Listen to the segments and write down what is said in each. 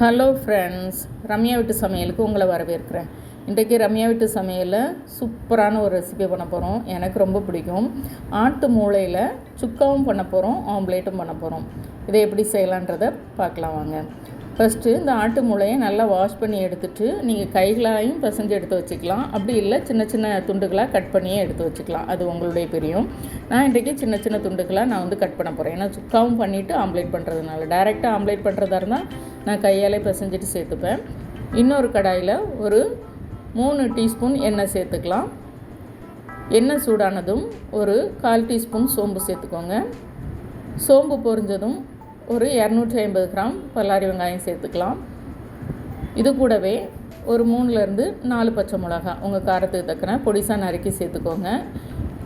Hello friends Ramya வீட்டு சமையலுக்கு உங்களை வரவேற்கிறேன். இன்றைக்கு ரம்யா வீட்டு சமையலில் சூப்பரான ஒரு ரெசிபி பண்ண போகிறோம் எனக்கு ரொம்ப பிடிக்கும். ஆட்டு மூளையில் சுக்காவும் பண்ண போகிறோம் ஆம்லேட்டும் பண்ண போகிறோம் இதை எப்படி செய்யலான்றதை பார்க்கலாம் வாங்க. ஃபஸ்ட்டு இந்த ஆட்டு மூளையை நல்லா வாஷ் பண்ணி எடுத்துட்டு நீங்கள் கைகளாலையும் பிசைஞ்சு எடுத்து வச்சுக்கலாம். அப்படி இல்லை சின்ன சின்ன துண்டுகளாக கட் பண்ணியே எடுத்து வச்சுக்கலாம். அது உங்களுடைய பிரியம். நான் இன்றைக்கி சின்ன சின்ன துண்டுகளாக நான் வந்து கட் பண்ண போகிறேன் ஏன்னா சுக்காவும் பண்ணிவிட்டு ஆம்லேட் பண்ணுறதுனால டைரெக்டாக ஆம்லேட் பண்ணுறதா இருந்தால் நான் கையாலே பசஞ்சிட்டு சேர்த்துப்பேன். இன்னொரு கடாயில் ஒரு மூணு டீஸ்பூன் எண்ணெய் சேர்த்துக்கலாம். எண்ணெய் சூடானதும் ஒரு கால் டீஸ்பூன் சோம்பு சேர்த்துக்கோங்க. சோம்பு பொரிஞ்சதும் ஒரு இரநூற்றி ஐம்பது கிராம் பல்லாரி வெங்காயம் சேர்த்துக்கலாம். இது கூடவே ஒரு மூணுலேருந்து நாலு பச்சை மிளகா உங்கள் காரத்துக்கு தக்கன பொடிசாக நறுக்கி சேர்த்துக்கோங்க.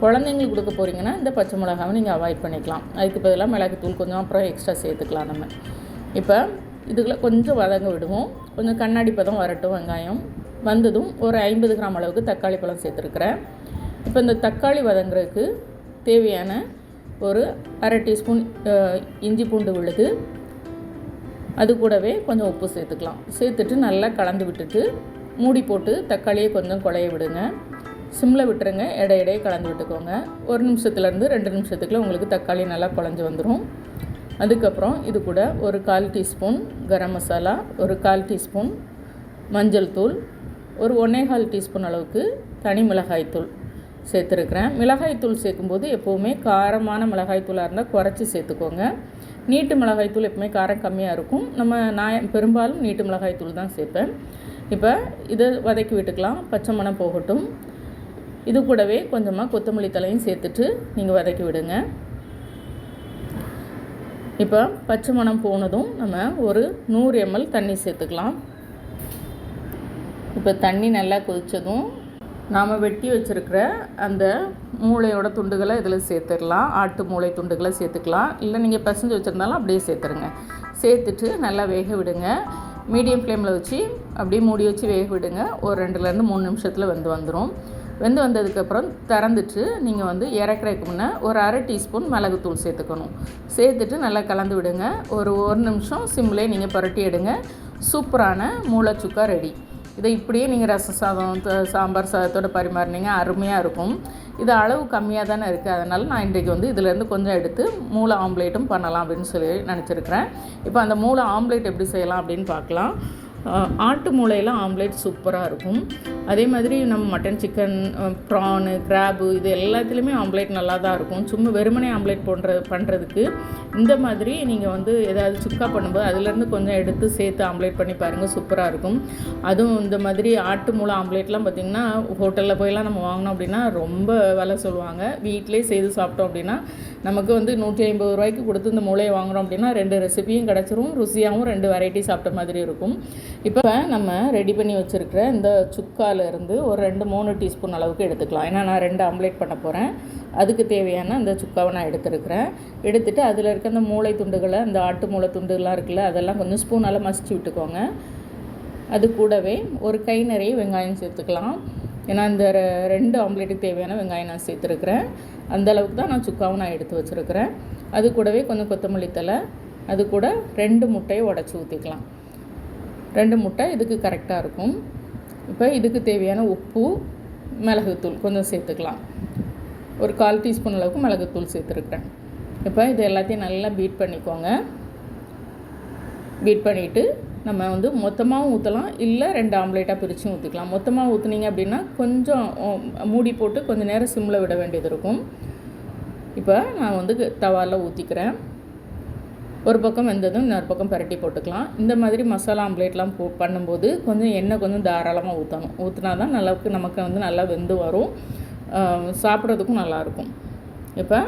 குழந்தைங்களுக்கு கொடுக்க போகிறீங்கன்னா இந்த பச்சை மிளகாவை நீங்கள் அவாய்ட் பண்ணிக்கலாம். அதுக்கு பதிலாக மிளகுத்தூள் கொஞ்சம் அப்புறம் எக்ஸ்ட்ரா சேர்த்துக்கலாம் நம்ம. இப்போ இதுக்குள்ள கொஞ்சம் வதங்க விடுவோம். கொஞ்சம் கண்ணாடி பதம் வரட்டும் வெங்காயம். வந்ததும் ஒரு ஐம்பது கிராம் அளவுக்கு தக்காளி பழம் சேர்த்துருக்குறேன். இப்போ இந்த தக்காளி வதங்குறதுக்கு தேவையான ஒரு அரை டீஸ்பூன் இஞ்சி பூண்டு விழுது. அது கூடவே கொஞ்சம் உப்பு சேர்த்துக்கலாம். சேர்த்துட்டு நல்லா கலந்து விட்டுட்டு மூடி போட்டு தக்காளியை கொஞ்சம் குழைய விடுங்க. சிம்மில் விட்டுருங்க. இடையிடையே கலந்து விட்டுக்கோங்க. ஒரு நிமிஷத்துலேருந்து ரெண்டு நிமிஷத்துக்குள்ள உங்களுக்கு தக்காளி நல்லா குழஞ்சி வந்துடும் அதுக்கப்புறம் இது கூட ஒரு கால் டீஸ்பூன் கரம் மசாலா ஒரு கால் டீஸ்பூன் மஞ்சள் தூள் ஒரு ஒன்றே கால் டீஸ்பூன் அளவுக்கு தனி மிளகாய் தூள். சேர்த்துருக்குறேன். மிளகாய்த்தூள் சேர்க்கும்போது எப்போவுமே காரமான மிளகாய்த்தூளாக இருந்தால் குறைச்சி சேர்த்துக்கோங்க. நீட்டு மிளகாய்த்தூள் எப்பவுமே காரம் கம்மியாக இருக்கும். நம்ம நான் பெரும்பாலும் நீட்டு மிளகாய்த்தூள் தான் சேர்ப்பேன். இப்போ இதை வதக்கி விட்டுக்கலாம். பச்சை மணம் போகட்டும். இது கூடவே கொஞ்சமாக கொத்தமல்லி தலையும் சேர்த்துட்டு நீங்கள் வதக்கி விடுங்க. இப்போ பச்சை மணம் போனதும் நம்ம ஒரு நூறு எம்எல் தண்ணி சேர்த்துக்கலாம். இப்போ தண்ணி நல்லா கொதித்ததும் நாம் வெட்டி வச்சுருக்கிற அந்த மூளையோட துண்டுகளை இதில் சேர்த்துடலாம். ஆட்டு மூளை துண்டுகளை சேர்த்துக்கலாம். இல்லை நீங்கள் பசஞ்சு வச்சுருந்தாலும் அப்படியே சேர்த்துருங்க. சேர்த்துட்டு நல்லா வேக விடுங்க. மீடியம் ஃப்ளேமில் வச்சு அப்படியே மூடி வச்சு வேக விடுங்க. ஒரு ரெண்டுலேருந்து மூணு நிமிஷத்தில் வந்து வந்துடும் வெந்து வந்ததுக்கப்புறம் திறந்துட்டு நீங்கள் வந்து இறக்குறதுக்கு முன்னே ஒரு அரை டீஸ்பூன் மிளகுத்தூள் சேர்த்துக்கணும். சேர்த்துட்டு நல்லா கலந்து விடுங்க. ஒரு ஒரு நிமிஷம் சிம்லேயே நீங்கள் புரட்டி எடுங்க. சூப்பரான மூளை சுக்கா ரெடி. இதை இப்படியே நீங்கள் ரசம் சாதம் சாம்பார் சாதத்தோடு பரிமாறினீங்க அருமையாக இருக்கும். இது அளவு கம்மியாக தானே இருக்குது அதனால் நான் இன்றைக்கு வந்து இதிலேருந்து கொஞ்சம் எடுத்து மூளை ஆம்லேட்டும் பண்ணலாம் அப்படின்னு சொல்லி நினச்சிருக்கிறேன். இப்போ அந்த மூளை ஆம்லேட் எப்படி செய்யலாம் அப்படின்னு பார்க்கலாம். ஆட்டு மூளையில் ஆம்லேட் சூப்பராக இருக்கும். அதே மாதிரி நம்ம மட்டன் சிக்கன் ப்ரானு கிராபு இது எல்லாத்துலேயுமே ஆம்லேட் நல்லா தான் இருக்கும். சும்மா வெறுமனே ஆம்லேட் போன்ற பண்ணுறதுக்கு இந்த மாதிரி நீங்கள் வந்து ஏதாவது சுக்கா பண்ணும்போது அதுலேருந்து கொஞ்சம் எடுத்து சேர்த்து ஆம்லேட் பண்ணி பாருங்கள் சூப்பராக இருக்கும். அதுவும் இந்த மாதிரி ஆட்டு மூளை ஆம்லேட்லாம் பார்த்திங்கன்னா ஹோட்டலில் போயெல்லாம் நம்ம வாங்கினோம் அப்படின்னா ரொம்ப விலை சொல்லுவாங்க. வீட்டிலே செய்து சாப்பிட்டோம் அப்படின்னா நமக்கு வந்து நூற்றி ஐம்பது ரூபாய்க்கு கொடுத்து இந்த மூளையை வாங்குகிறோம் அப்படின்னா ரெண்டு ரெசிபியும் கிடச்சிரும். ருசியாகவும் ரெண்டு வெரைட்டி சாப்பிட்ட மாதிரி இருக்கும். இப்போ நம்ம ரெடி பண்ணி வச்சுருக்கிற இந்த சுக்காலேருந்து ஒரு ரெண்டு மூணு டீஸ்பூன் அளவுக்கு எடுத்துக்கலாம். ஏன்னா நான் ரெண்டு ஆம்லேட் பண்ண போகிறேன் அதுக்கு தேவையான அந்த சுக்காவை நான் எடுத்துருக்கிறேன். எடுத்துகிட்டு அதில் இருக்க அந்த மூளை துண்டுகளை அந்த ஆட்டு மூளை துண்டுகள்லாம் இருக்குல்ல அதெல்லாம் கொஞ்சம் ஸ்பூனால் மசிச்சு விட்டுக்கோங்க. அது கூடவே ஒரு கை நிறைய வெங்காயம் சேர்த்துக்கலாம். ஏன்னா இந்த ரெண்டு ஆம்லேட்டுக்கு தேவையான வெங்காயம் நான் சேர்த்துருக்குறேன். அந்த அளவுக்கு தான் நான் சுக்காவும் நான் எடுத்து வச்சுருக்கிறேன். அது கூடவே கொஞ்சம் கொத்தமல்லி தலை அது கூட ரெண்டு முட்டையை உடச்சி ஊற்றிக்கலாம் ரெண்டு முட்டை இதுக்கு கரெக்டாக இருக்கும். இப்போ இதுக்கு தேவையான உப்பு மிளகுத்தூள் கொஞ்சம் சேர்த்துக்கலாம். ஒரு கால் டீஸ்பூன் அளவுக்கு மிளகுத்தூள் சேர்த்துருக்குறேன். இப்போ இது எல்லாத்தையும் நல்லா பீட் பண்ணிக்கோங்க. பீட் பண்ணிவிட்டு நம்ம வந்து மொத்தமாகவும் ஊற்றலாம் இல்லை ரெண்டு ஆம்லேட்டாக பிரித்தும் ஊற்றிக்கலாம் மொத்தமாக ஊற்றுனீங்க அப்படின்னா கொஞ்சம் மூடி போட்டு கொஞ்சம் நேரம் சிம்மில் விட வேண்டியது இருக்கும். இப்போ நான் வந்து தவாவில் ஊற்றிக்கிறேன் ஒரு பக்கம் வெந்ததும் இன்னொரு பக்கம் பரட்டி போட்டுக்கலாம். இந்த மாதிரி மசாலா ஆம்லேட்லாம் போ பண்ணும்போது கொஞ்சம் எண்ணெய் கொஞ்சம் தாராளமாக ஊற்றணும் ஊற்றினா தான் நல்லாவுக்கு நமக்கு வந்து நல்லா வெந்து வரும். சாப்பிட்றதுக்கும் நல்லாயிருக்கும். இப்போ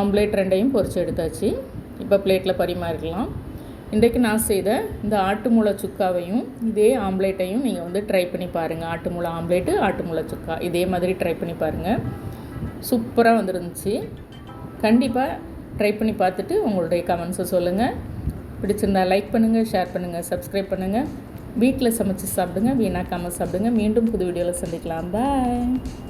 ஆம்லேட் ரெண்டையும் பொறிச்சு எடுத்தாச்சு. இப்போ பிளேட்டில் பரிமாறிக்கலாம் இன்றைக்கு நான் செய்த இந்த ஆட்டு மூளை சுக்காவையும் இதே ஆம்லேட்டையும் நீங்கள் வந்து ட்ரை பண்ணி பாருங்கள் ஆட்டு மூளை ஆம்லேட்டு ஆட்டு மூளை சுக்கா. இதே மாதிரி ட்ரை பண்ணி பாருங்கள் சூப்பராக வந்துருந்துச்சு. கண்டிப்பாக ட்ரை பண்ணி பார்த்துட்டு உங்களுடைய கமெண்ட்ஸை சொல்லுங்கள் பிடிச்சிருந்தா லைக் பண்ணுங்கள் ஷேர் பண்ணுங்கள் சப்ஸ்கிரைப் பண்ணுங்கள் வீட்டில் சமைச்சு சாப்பிடுங்க வீணாக்காமல் சாப்பிடுங்க. மீண்டும் புது வீடியோவில் சந்திக்கலாம். பாய்